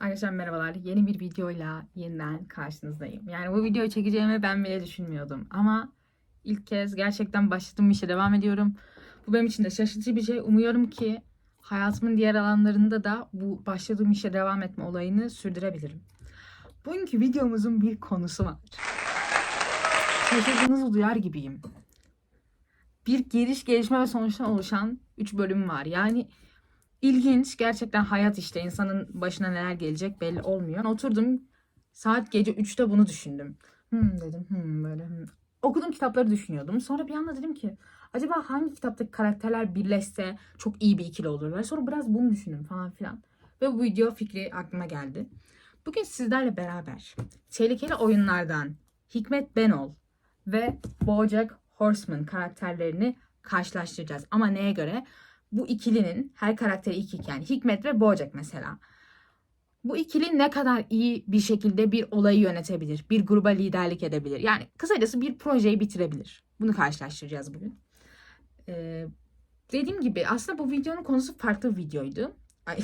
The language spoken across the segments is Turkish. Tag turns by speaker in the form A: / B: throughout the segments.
A: Arkadaşlar merhabalar. Yeni bir videoyla yeniden karşınızdayım. Yani bu videoyu çekeceğimi ben bile düşünmüyordum. Ama ilk kez gerçekten başladığım işe devam ediyorum. Bu benim için de şaşırtıcı bir şey. Umuyorum ki hayatımın diğer alanlarında da bu başladığım işe devam etme olayını sürdürebilirim. Bugünkü videomuzun bir konusu var. Şaşırdığınızı duyar gibiyim. Bir geliş, gelişme ve sonuçtan oluşan 3 bölüm var. Yani İlginç. Gerçekten hayat işte. insanın başına neler gelecek belli olmuyor. Oturdum saat gece 3'te bunu düşündüm. Hmm dedim. Hmm böyle. Hmm. Okuduğum kitapları düşünüyordum. Sonra bir anda dedim ki acaba hangi kitaptaki karakterler birleşse çok iyi bir ikili olurlar. Sonra biraz bunu düşündüm falan filan. Ve bu video fikri aklıma geldi. Bugün sizlerle beraber tehlikeli oyunlardan Hikmet Benol ve Bojack Horseman karakterlerini karşılaştıracağız. Ama neye göre? Bu ikilinin her karakteri iki yani Hikmet ve Bojack mesela. Bu ikili ne kadar iyi bir şekilde bir olayı yönetebilir, bir gruba liderlik edebilir. Yani kısacası bir projeyi bitirebilir. Bunu karşılaştıracağız bugün. Ee, dediğim gibi aslında bu videonun konusu farklı bir videoydu. Ay,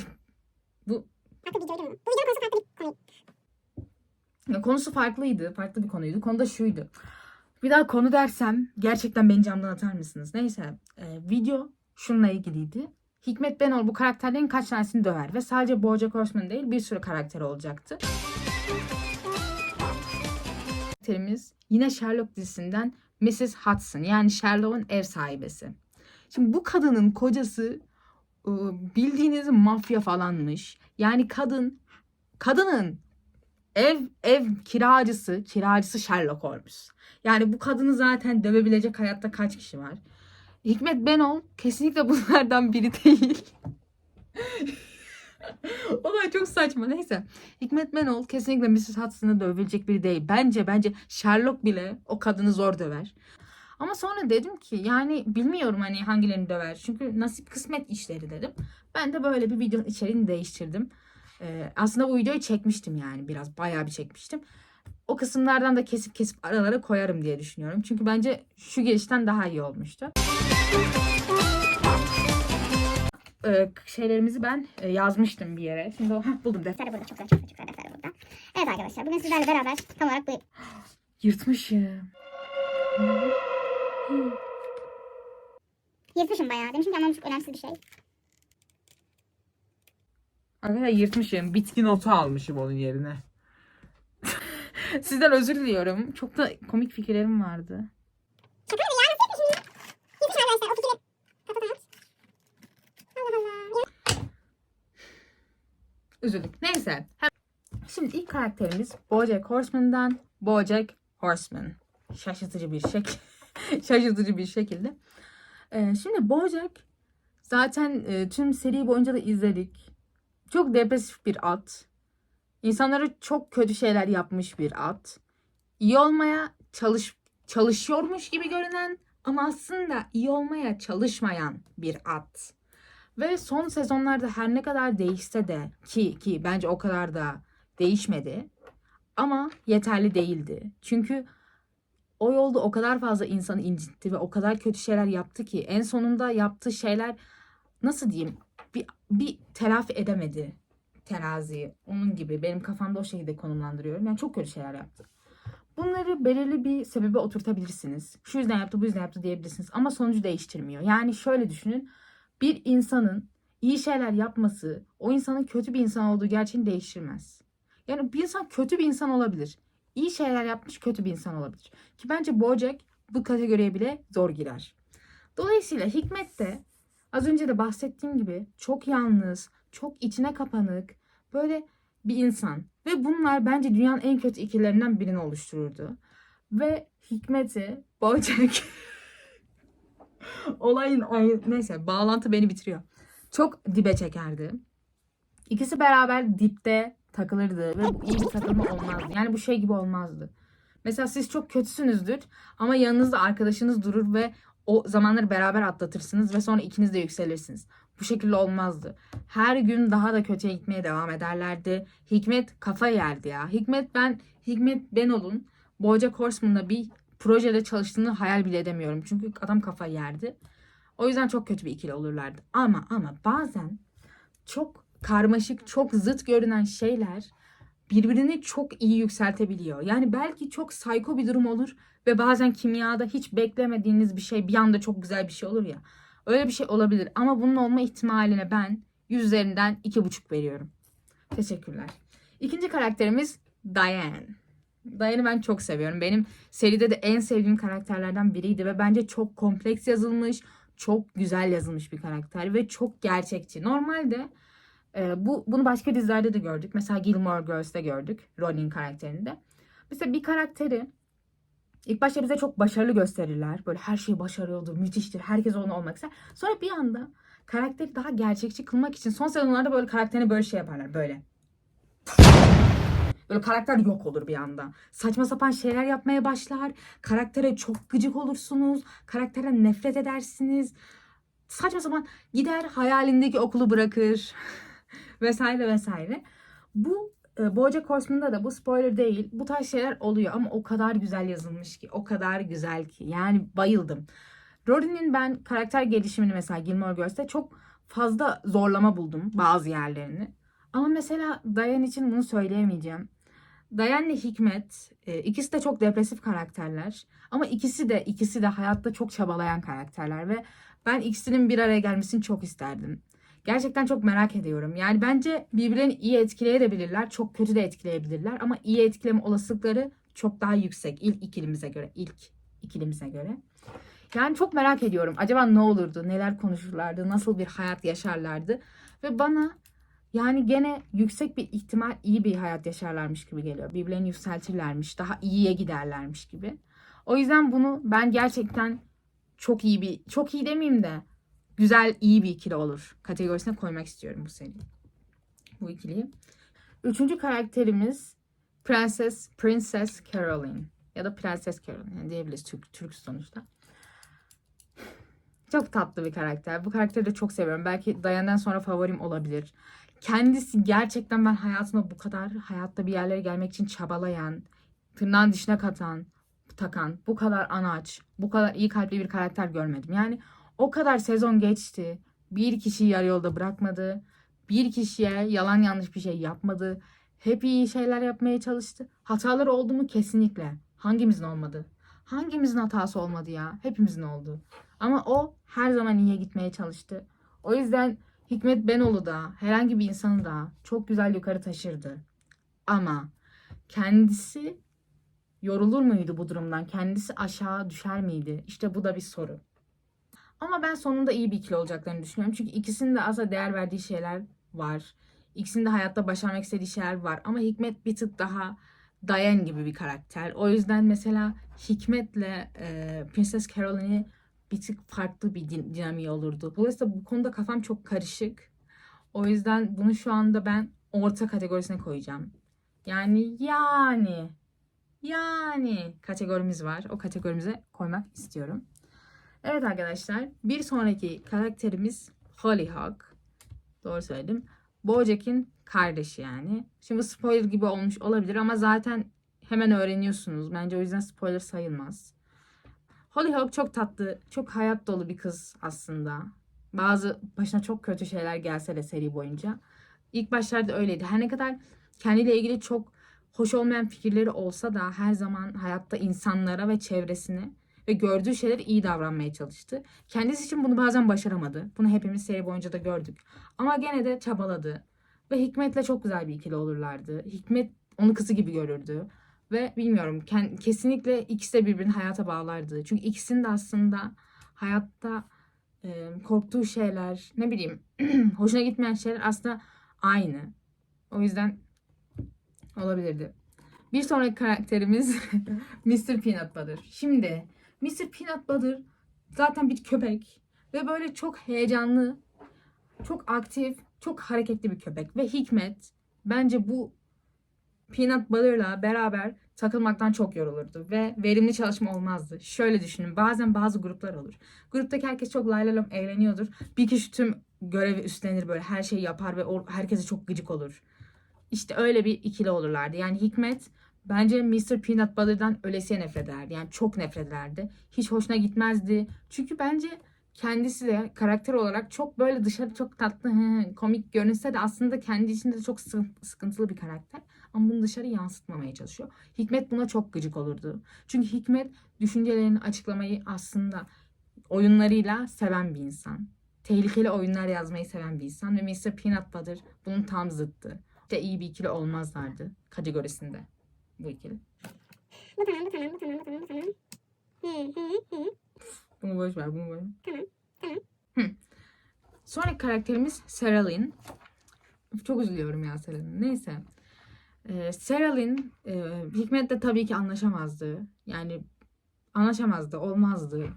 A: bu
B: Farklı bir videoydu mu? Bu videonun konusu farklı bir konu.
A: ya konusu farklıydı, farklı bir konuydu. Konu da şuydu. Bir daha konu dersem gerçekten beni camdan atar mısınız? Neyse, e, video şununla ilgiliydi. Hikmet Benol bu karakterlerin kaç tanesini döver ve sadece Bojack Horseman değil bir sürü karakter olacaktı. Karakterimiz yine Sherlock dizisinden Mrs. Hudson yani Sherlock'un ev sahibesi. Şimdi bu kadının kocası e, bildiğiniz mafya falanmış. Yani kadın kadının ev ev kiracısı kiracısı Sherlock olmuş. Yani bu kadını zaten dövebilecek hayatta kaç kişi var? Hikmet Benol kesinlikle bunlardan biri değil. Olay çok saçma. Neyse. Hikmet Benol kesinlikle Mrs. Hudson'ı dövebilecek biri değil. Bence bence Sherlock bile o kadını zor döver. Ama sonra dedim ki yani bilmiyorum hani hangilerini döver. Çünkü nasip kısmet işleri dedim. Ben de böyle bir videonun içeriğini değiştirdim. Ee, aslında bu videoyu çekmiştim yani biraz bayağı bir çekmiştim. O kısımlardan da kesip kesip aralara koyarım diye düşünüyorum. Çünkü bence şu girişten daha iyi olmuştu. Ee, şeylerimizi ben e, yazmıştım bir yere. Şimdi o, buldum defter.
B: Defter de burada çok güzel çok güzel defter de burada. Evet arkadaşlar bugün sizlerle beraber tam olarak bu
A: Yırtmışım.
B: yırtmışım bayağı. Demişim ki çok önemsiz bir şey.
A: Arkadaşlar yırtmışım.
C: Bitki notu almışım onun yerine.
A: Sizden özür diliyorum. Çok da komik fikirlerim vardı.
B: Şaka mı ya? Nasıl yapmışım? Yırtmış arkadaşlar o fikri. Kapat at. Allah Allah.
A: Üzüldük. Neyse. Şimdi ilk karakterimiz Bojack Horseman'dan Bojack Horseman. Şaşırtıcı bir şekil. Şaşırtıcı bir şekilde. Ee, şimdi Bojack zaten e, tüm seri boyunca da izledik. Çok depresif bir at. İnsanlara çok kötü şeyler yapmış bir at. İyi olmaya çalış çalışıyormuş gibi görünen ama aslında iyi olmaya çalışmayan bir at. Ve son sezonlarda her ne kadar değişse de ki ki bence o kadar da değişmedi. Ama yeterli değildi. Çünkü o yolda o kadar fazla insanı incitti ve o kadar kötü şeyler yaptı ki en sonunda yaptığı şeyler nasıl diyeyim bir, bir telafi edemedi teraziyi. Onun gibi benim kafamda o şekilde konumlandırıyorum. Yani çok kötü şeyler yaptı. Bunları belirli bir sebebe oturtabilirsiniz. Şu yüzden yaptı, bu yüzden yaptı diyebilirsiniz. Ama sonucu değiştirmiyor. Yani şöyle düşünün bir insanın iyi şeyler yapması o insanın kötü bir insan olduğu gerçeğini değiştirmez. Yani bir insan kötü bir insan olabilir. İyi şeyler yapmış kötü bir insan olabilir. Ki bence Bojack bu kategoriye bile zor girer. Dolayısıyla Hikmet de az önce de bahsettiğim gibi çok yalnız, çok içine kapanık, böyle bir insan. Ve bunlar bence dünyanın en kötü ikilerinden birini oluştururdu. Ve Hikmet'i Bojack olayın ay- neyse bağlantı beni bitiriyor. Çok dibe çekerdi. İkisi beraber dipte takılırdı ve iyi bir takılma olmazdı. Yani bu şey gibi olmazdı. Mesela siz çok kötüsünüzdür ama yanınızda arkadaşınız durur ve o zamanları beraber atlatırsınız ve sonra ikiniz de yükselirsiniz. Bu şekilde olmazdı. Her gün daha da kötüye gitmeye devam ederlerdi. Hikmet kafa yerdi ya. Hikmet ben Hikmet Benol'un Bojack Horseman'da bir projede çalıştığını hayal bile edemiyorum. Çünkü adam kafa yerdi. O yüzden çok kötü bir ikili olurlardı. Ama ama bazen çok karmaşık, çok zıt görünen şeyler birbirini çok iyi yükseltebiliyor. Yani belki çok psycho bir durum olur ve bazen kimyada hiç beklemediğiniz bir şey bir anda çok güzel bir şey olur ya. Öyle bir şey olabilir ama bunun olma ihtimaline ben 100 üzerinden 2,5 veriyorum. Teşekkürler. İkinci karakterimiz Diane. Diane'i ben çok seviyorum. Benim seride de en sevdiğim karakterlerden biriydi ve bence çok kompleks yazılmış, çok güzel yazılmış bir karakter ve çok gerçekçi. Normalde e, bu bunu başka dizilerde de gördük. Mesela Gilmore Girls'te gördük Ronin karakterinde. Mesela bir karakteri ilk başta bize çok başarılı gösterirler. Böyle her şeyi başarıyordur, müthiştir. Herkes onu olmak ister. Sonra bir anda karakteri daha gerçekçi kılmak için son sezonlarda böyle karakterini böyle şey yaparlar. Böyle. Böyle karakter yok olur bir anda. Saçma sapan şeyler yapmaya başlar. Karaktere çok gıcık olursunuz. Karakterden nefret edersiniz. Saçma sapan gider hayalindeki okulu bırakır. vesaire vesaire. Bu e, BoJack Horseman'da da bu spoiler değil. Bu tarz şeyler oluyor ama o kadar güzel yazılmış ki. O kadar güzel ki. Yani bayıldım. Rory'nin ben karakter gelişimini mesela Gilmore Girls'te çok fazla zorlama buldum bazı yerlerini. Ama mesela Diane için bunu söyleyemeyeceğim. İle Hikmet e, ikisi de çok depresif karakterler. Ama ikisi de ikisi de hayatta çok çabalayan karakterler ve ben ikisinin bir araya gelmesini çok isterdim. Gerçekten çok merak ediyorum. Yani bence birbirlerini iyi etkileyebilirler, çok kötü de etkileyebilirler ama iyi etkileme olasılıkları çok daha yüksek ilk ikilimize göre, ilk ikilimize göre. Yani çok merak ediyorum. Acaba ne olurdu? Neler konuşurlardı? Nasıl bir hayat yaşarlardı? Ve bana yani gene yüksek bir ihtimal iyi bir hayat yaşarlarmış gibi geliyor. Birbirlerini yükseltirlermiş, daha iyiye giderlermiş gibi. O yüzden bunu ben gerçekten çok iyi bir, çok iyi demeyeyim de güzel, iyi bir ikili olur kategorisine koymak istiyorum bu seriyi. Bu ikiliyi. Üçüncü karakterimiz Prenses, Princess Caroline. Ya da Prenses Caroline diyebiliriz Türk, Türk sonuçta. Çok tatlı bir karakter. Bu karakteri de çok seviyorum. Belki Diane'den sonra favorim olabilir. Kendisi gerçekten ben hayatımda bu kadar hayatta bir yerlere gelmek için çabalayan, tırnağın dişine katan, takan, bu kadar anaç, bu kadar iyi kalpli bir karakter görmedim. Yani o kadar sezon geçti. Bir kişiyi yarı yolda bırakmadı. Bir kişiye yalan yanlış bir şey yapmadı. Hep iyi şeyler yapmaya çalıştı. Hataları oldu mu? Kesinlikle. Hangimizin olmadı? Hangimizin hatası olmadı ya? Hepimizin oldu. Ama o her zaman iyiye gitmeye çalıştı. O yüzden Hikmet Benoğlu da herhangi bir insanı da çok güzel yukarı taşırdı. Ama kendisi yorulur muydu bu durumdan? Kendisi aşağı düşer miydi? İşte bu da bir soru. Ama ben sonunda iyi bir ikili olacaklarını düşünüyorum. Çünkü ikisinin de aslında değer verdiği şeyler var. İkisinin de hayatta başarmak istediği şeyler var. Ama Hikmet bir tık daha Diane gibi bir karakter. O yüzden mesela Hikmet'le e, Princess Caroline'i bir tık farklı bir din- dinamiği olurdu. Dolayısıyla bu konuda kafam çok karışık. O yüzden bunu şu anda ben orta kategorisine koyacağım. Yani yani yani kategorimiz var. O kategorimize koymak istiyorum. Evet arkadaşlar bir sonraki karakterimiz Hollyhock. Doğru söyledim. Bojack'in kardeşi yani. Şimdi spoiler gibi olmuş olabilir ama zaten hemen öğreniyorsunuz. Bence o yüzden spoiler sayılmaz. Hollyhock çok tatlı, çok hayat dolu bir kız aslında. Bazı başına çok kötü şeyler gelse de seri boyunca. İlk başlarda öyleydi. Her ne kadar kendiyle ilgili çok hoş olmayan fikirleri olsa da her zaman hayatta insanlara ve çevresine ve gördüğü şeyler iyi davranmaya çalıştı. Kendisi için bunu bazen başaramadı. Bunu hepimiz seri boyunca da gördük. Ama gene de çabaladı. Ve Hikmet'le çok güzel bir ikili olurlardı. Hikmet onu kızı gibi görürdü. Ve bilmiyorum kesinlikle ikisi de birbirini hayata bağlardı. Çünkü ikisinin de aslında hayatta e, korktuğu şeyler ne bileyim hoşuna gitmeyen şeyler aslında aynı. O yüzden olabilirdi. Bir sonraki karakterimiz Mr. Peanut Butter. Şimdi Mr. Peanut Butter zaten bir köpek ve böyle çok heyecanlı, çok aktif, çok hareketli bir köpek ve Hikmet bence bu Peanut Butter'la beraber takılmaktan çok yorulurdu ve verimli çalışma olmazdı. Şöyle düşünün bazen bazı gruplar olur. Gruptaki herkes çok laylalom eğleniyordur. Bir kişi tüm görevi üstlenir böyle her şeyi yapar ve herkese çok gıcık olur. İşte öyle bir ikili olurlardı. Yani Hikmet bence Mr. Peanut Butter'dan ölesiye nefret ederdi. Yani çok nefret ederdi. Hiç hoşuna gitmezdi. Çünkü bence kendisi de karakter olarak çok böyle dışarı çok tatlı, komik görünse de aslında kendi içinde de çok sı- sıkıntılı bir karakter. Ama bunu dışarı yansıtmamaya çalışıyor. Hikmet buna çok gıcık olurdu. Çünkü Hikmet düşüncelerini açıklamayı aslında oyunlarıyla seven bir insan. Tehlikeli oyunlar yazmayı seven bir insan ve Mr. Peanut Butter bunun tam zıttı. İşte iyi bir ikili olmazlardı kategorisinde bu ikili.
B: Tamam, tamam, tamam, tamam, tamam.
A: Bunu boş ver, bunu boş ver.
B: Tamam, tamam.
A: Hı. Sonraki karakterimiz Sarah Lynn. Çok üzülüyorum ya Sarah Lynn. Neyse. Sarah Lynn, e, Hikmet'le tabii ki anlaşamazdı. Yani anlaşamazdı, olmazdı.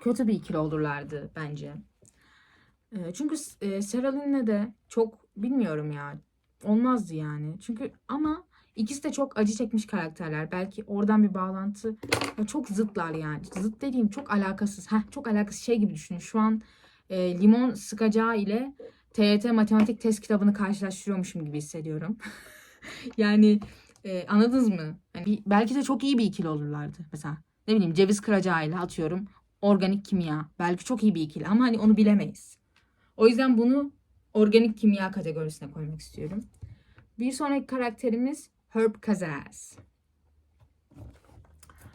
A: Kötü bir ikili olurlardı bence. Ee, çünkü e, Sarah Lynn'le de çok bilmiyorum ya. Olmazdı yani. Çünkü ama ikisi de çok acı çekmiş karakterler. Belki oradan bir bağlantı ya çok zıtlar yani. Zıt dediğim çok alakasız. Heh, çok alakasız şey gibi düşünün. Şu an e, limon sıkacağı ile TYT matematik test kitabını karşılaştırıyormuşum gibi hissediyorum. yani e, anladınız mı? Yani belki de çok iyi bir ikili olurlardı. Mesela ne bileyim ceviz kıracağıyla atıyorum organik kimya. Belki çok iyi bir ikili ama hani onu bilemeyiz. O yüzden bunu organik kimya kategorisine koymak istiyorum. Bir sonraki karakterimiz Herb Cazares.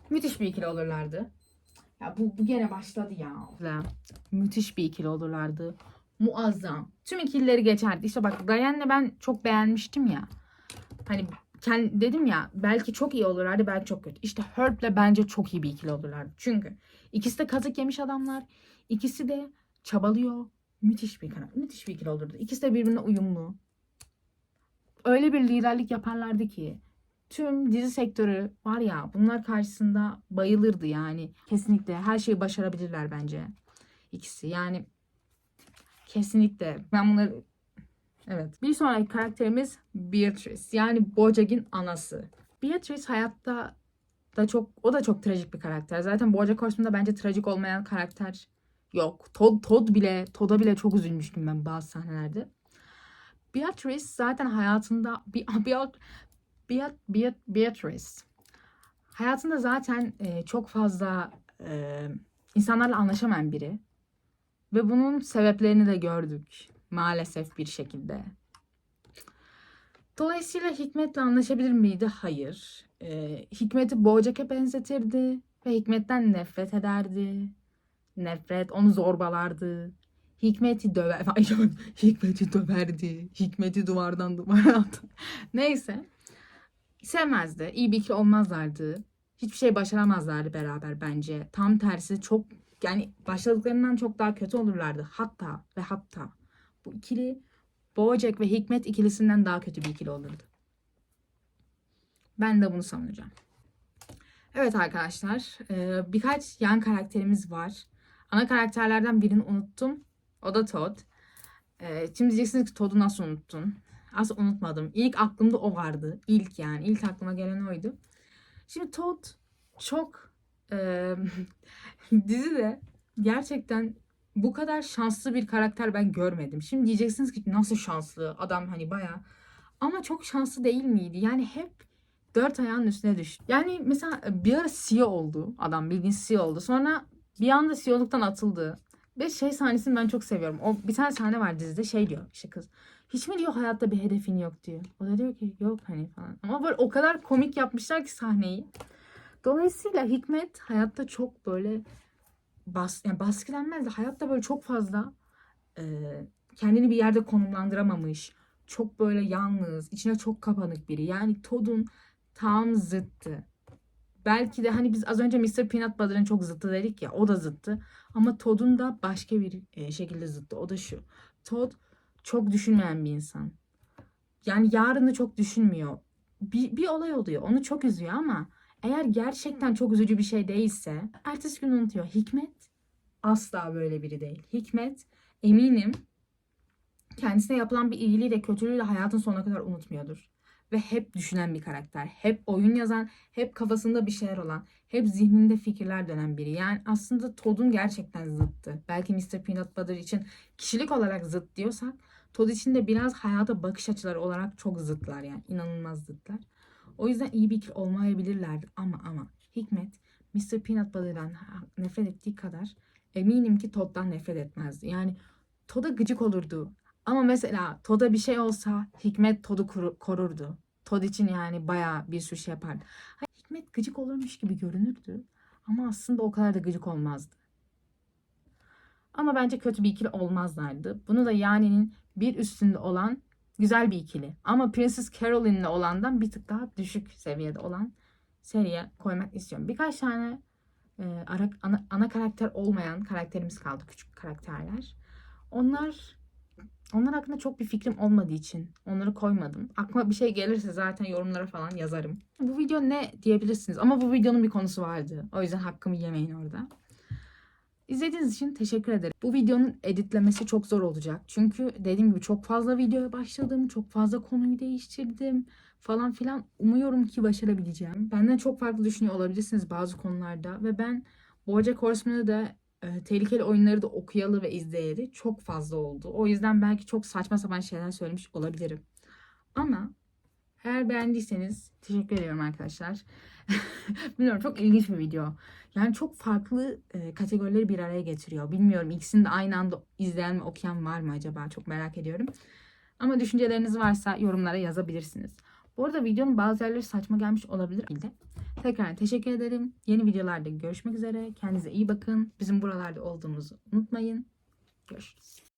A: Müthiş bir ikili olurlardı. Ya bu, bu gene başladı ya. Ya, Müthiş bir ikili olurlardı. Muazzam. Tüm ikilileri geçerdi. İşte bak Diane'le ben çok beğenmiştim ya. Hani kend, dedim ya belki çok iyi olurlardı belki çok kötü. İşte Herb'le bence çok iyi bir ikili olurlardı. Çünkü ikisi de kazık yemiş adamlar. İkisi de çabalıyor. Müthiş bir karakter. Müthiş bir ikili olurdu. İkisi de birbirine uyumlu. Öyle bir liderlik yaparlardı ki tüm dizi sektörü var ya bunlar karşısında bayılırdı yani. Kesinlikle her şeyi başarabilirler bence. ikisi. Yani kesinlikle ben bunları Evet. Bir sonraki karakterimiz Beatrice. Yani Bojack'in anası. Beatrice hayatta da çok o da çok trajik bir karakter. Zaten Bojack Horseman'da bence trajik olmayan karakter yok. Todd, Todd bile Todd'a bile çok üzülmüştüm ben bazı sahnelerde. Beatrice zaten hayatında Be- Beat, Beat, Beat, Beatrice hayatında zaten e, çok fazla e, insanlarla anlaşamayan biri. Ve bunun sebeplerini de gördük maalesef bir şekilde. Dolayısıyla Hikmet'le anlaşabilir miydi? Hayır. Ee, Hikmet'i Bojack'e benzetirdi ve Hikmet'ten nefret ederdi. Nefret, onu zorbalardı. Hikmet'i döver, Hikmet'i döverdi. Hikmet'i duvardan duvara attı. Neyse. Sevmezdi. İyi bir ikili olmazlardı. Hiçbir şey başaramazlardı beraber bence. Tam tersi çok yani başladıklarından çok daha kötü olurlardı. Hatta ve hatta bu ikili Bojack ve Hikmet ikilisinden daha kötü bir ikili olurdu. Ben de bunu savunacağım. Evet arkadaşlar e, birkaç yan karakterimiz var. Ana karakterlerden birini unuttum. O da Todd. E, Şimdi diyeceksiniz ki Todd'u nasıl unuttun? Aslında unutmadım. İlk aklımda o vardı. İlk yani. ilk aklıma gelen oydu. Şimdi Todd çok e, dizide gerçekten bu kadar şanslı bir karakter ben görmedim. Şimdi diyeceksiniz ki nasıl şanslı adam hani baya ama çok şanslı değil miydi? Yani hep dört ayağının üstüne düştü. Yani mesela bir ara CEO oldu adam bildiğin CEO oldu. Sonra bir anda CEO'luktan atıldı. Ve şey sahnesini ben çok seviyorum. O bir tane sahne var dizide şey diyor işte kız. Hiç mi diyor hayatta bir hedefin yok diyor. O da diyor ki yok hani falan. Ama böyle o kadar komik yapmışlar ki sahneyi. Dolayısıyla Hikmet hayatta çok böyle bas, yani baskı denmez de hayatta böyle çok fazla e, kendini bir yerde konumlandıramamış. Çok böyle yalnız, içine çok kapanık biri. Yani Todd'un tam zıttı. Belki de hani biz az önce Mr. Peanut Butter'ın çok zıttı dedik ya o da zıttı. Ama Todd'un da başka bir e, şekilde zıttı. O da şu. Todd çok düşünmeyen bir insan. Yani yarını çok düşünmüyor. Bir, bir olay oluyor. Onu çok üzüyor ama eğer gerçekten çok üzücü bir şey değilse ertesi gün unutuyor. Hikmet asla böyle biri değil. Hikmet eminim kendisine yapılan bir iyiliği de kötülüğü de hayatın sonuna kadar unutmuyordur. Ve hep düşünen bir karakter. Hep oyun yazan, hep kafasında bir şeyler olan, hep zihninde fikirler dönen biri. Yani aslında Todd'un gerçekten zıttı. Belki Mr. Peanut Butter için kişilik olarak zıt diyorsak Todd için de biraz hayata bakış açıları olarak çok zıtlar yani. inanılmaz zıtlar. O yüzden iyi bir ikili olmayabilirlerdi ama ama Hikmet Mr. Peanut Butter'dan nefret ettiği kadar eminim ki Todd'dan nefret etmezdi. Yani Todd'a gıcık olurdu. Ama mesela Todd'a bir şey olsa Hikmet Todd'u koru- korurdu. Todd için yani bayağı bir sürü şey yapardı. Hikmet gıcık olurmuş gibi görünürdü. Ama aslında o kadar da gıcık olmazdı. Ama bence kötü bir ikili olmazlardı. Bunu da Yani'nin bir üstünde olan güzel bir ikili. Ama Princess Caroline'le olandan bir tık daha düşük seviyede olan seriye koymak istiyorum. Birkaç tane e, ara, ana, ana karakter olmayan karakterimiz kaldı. Küçük karakterler. Onlar onlar hakkında çok bir fikrim olmadığı için onları koymadım. Aklıma bir şey gelirse zaten yorumlara falan yazarım. Bu video ne diyebilirsiniz ama bu videonun bir konusu vardı. O yüzden hakkımı yemeyin orada. İzlediğiniz için teşekkür ederim. Bu videonun editlemesi çok zor olacak. Çünkü dediğim gibi çok fazla videoya başladım. Çok fazla konuyu değiştirdim falan filan. Umuyorum ki başarabileceğim. Benden çok farklı düşünüyor olabilirsiniz bazı konularda. Ve ben Bojack Horseman'ı da e, tehlikeli oyunları da okuyalı ve izleyeli çok fazla oldu. O yüzden belki çok saçma sapan şeyler söylemiş olabilirim. Ama eğer beğendiyseniz teşekkür ediyorum arkadaşlar. Bilmiyorum çok ilginç bir video. Yani çok farklı e, kategorileri bir araya getiriyor. Bilmiyorum ikisini de aynı anda izleyen ve okuyan var mı acaba? Çok merak ediyorum. Ama düşünceleriniz varsa yorumlara yazabilirsiniz. Bu arada videonun bazı yerleri saçma gelmiş olabilir. Tekrar teşekkür ederim. Yeni videolarda görüşmek üzere. Kendinize iyi bakın. Bizim buralarda olduğumuzu unutmayın. Görüşürüz.